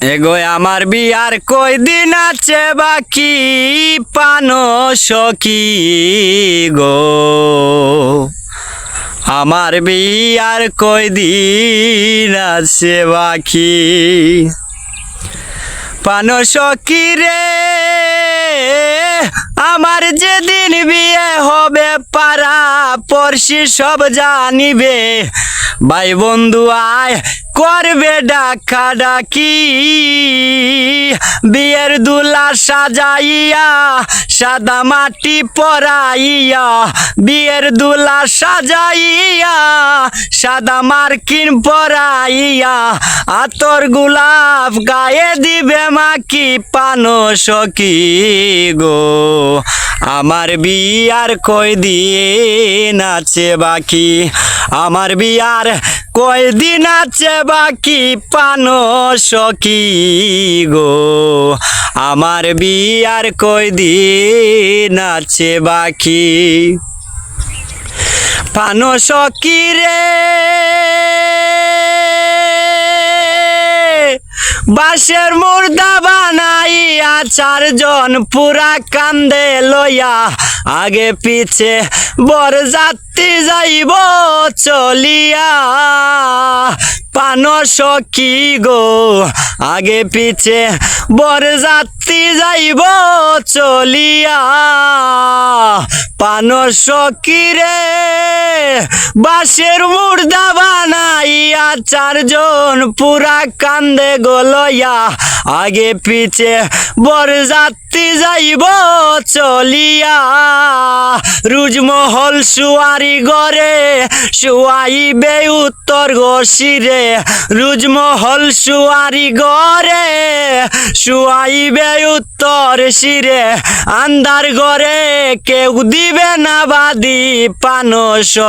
এগো আমার বিয়ার কই দিন আছে বাকি? পানো সকি গো। আমার বিয়ার কই দিন আছে বাকি? পানো সকি রে, আমার যেদিন বিয়ে হবে পারা পড়শি সব জানিবে। ভাই বন্ধু আয় করবে ডাকা ডাকি। বিয়ের দুলা সাজাইয়া, সাদা মাটি পরাইয়া, বিয়ের দুলা সাজাইয়া, সাদা মার্কিন পরাইয়া, আতর গোলাপ গায়ে দিবে মাকি পানো সকি গো? আমার বিয়ার কই দিন আছে বাকি? আমার বিয়ার কই দিন আছে বাকি পানো সকি গো? আমার বিয়ার কই দিন আছে বাকি? পানো সকি রে, বাঁশের মুর্দা বানাইয়া চারজন পুরা কান্দে লইয়া, আগে পিছে বর যাত্রী যাইব চলিয়া। পানো সখী গো, আগে পিছে বর যাত্রী যাইব চলিয়া। পানো সখী রে বাঁশের মুর্দা বানাইয়া চারজন পুরা কান্দে গলইয়া আগে পিছে বর যাত্রী যাইব চলিয়া। রুজমহল সুয়ারি গরে শুয়াইবে উত্তর গসিরে রুজমহল সুয়ারি গরে শুয়াইবে উত্তর শিরে। আন্দার গরে কেউ দিবে না বাদি পানো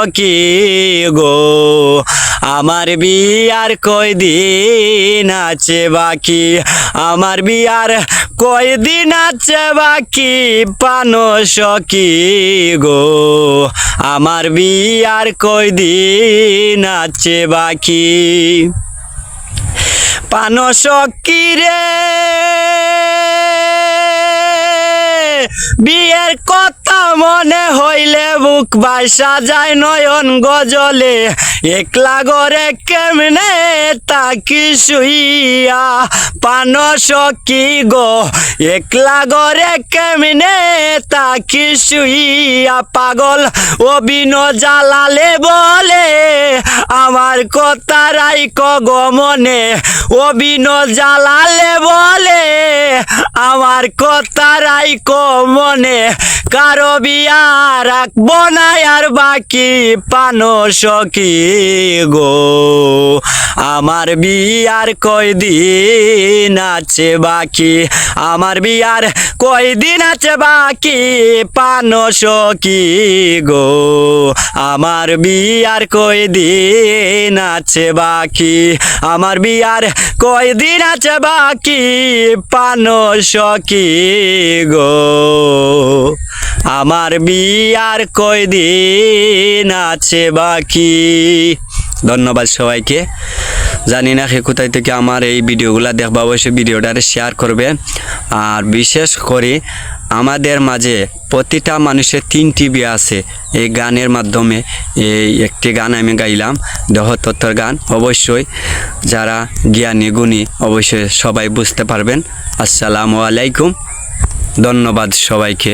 সখী গো? আমার বিয়ার কই দিন আছে বাকি? আমার বিয়ার কই দিন আছে বাকি? পানো সখী গো। আমার বিয়ার কই দিন আছে বাকি? পানো সখী রে। বিয়ের কথা মনে হইলে বুক বাসা যায় নয়ন গজলে। একলা গরে কেমনে তাকি শুইয়া? পান সকি গো? একলা গরে কেমনে তাকি শুইয়া? পাগল অবিন জ্বালালে বলে, আমার কথা রাইক গমনে অবিন জ্বালালে বলে, আমার কথা রাইক মনে। কারও বিয়া রাখব না, আর বাকি পানো সখী গো। আমার বিয়ার কয় দিন আছে বাকি? আমার বিয়ার কয় দিন আছে বাকি পানো সখী গো? আমার বিয়ার কয় দিন আছে বাকি? আমার বিয়ার কয় দিন আছে বাকি পানো সখী গো? আমার বিয়ার কয় দিন আছে বাকি? ধন্যবাদ সবাইকে। জানি না সে কোথায় থেকে আমার এই ভিডিওগুলো দেখবা, অবশ্যই ভিডিওটা শেয়ার করবে। আর বিশেষ করে আমাদের মাঝে প্রতিটা মানুষের তিনটি বিয়ে আছে। এই গানের মাধ্যমে এই একটি গান আমি গাইলাম, দেহ তত্ত্বর গান। অবশ্যই যারা জ্ঞানী, গুণী, অবশ্যই সবাই বুঝতে পারবেন। আসসালামু আলাইকুম। ধন্যবাদ সবাইকে।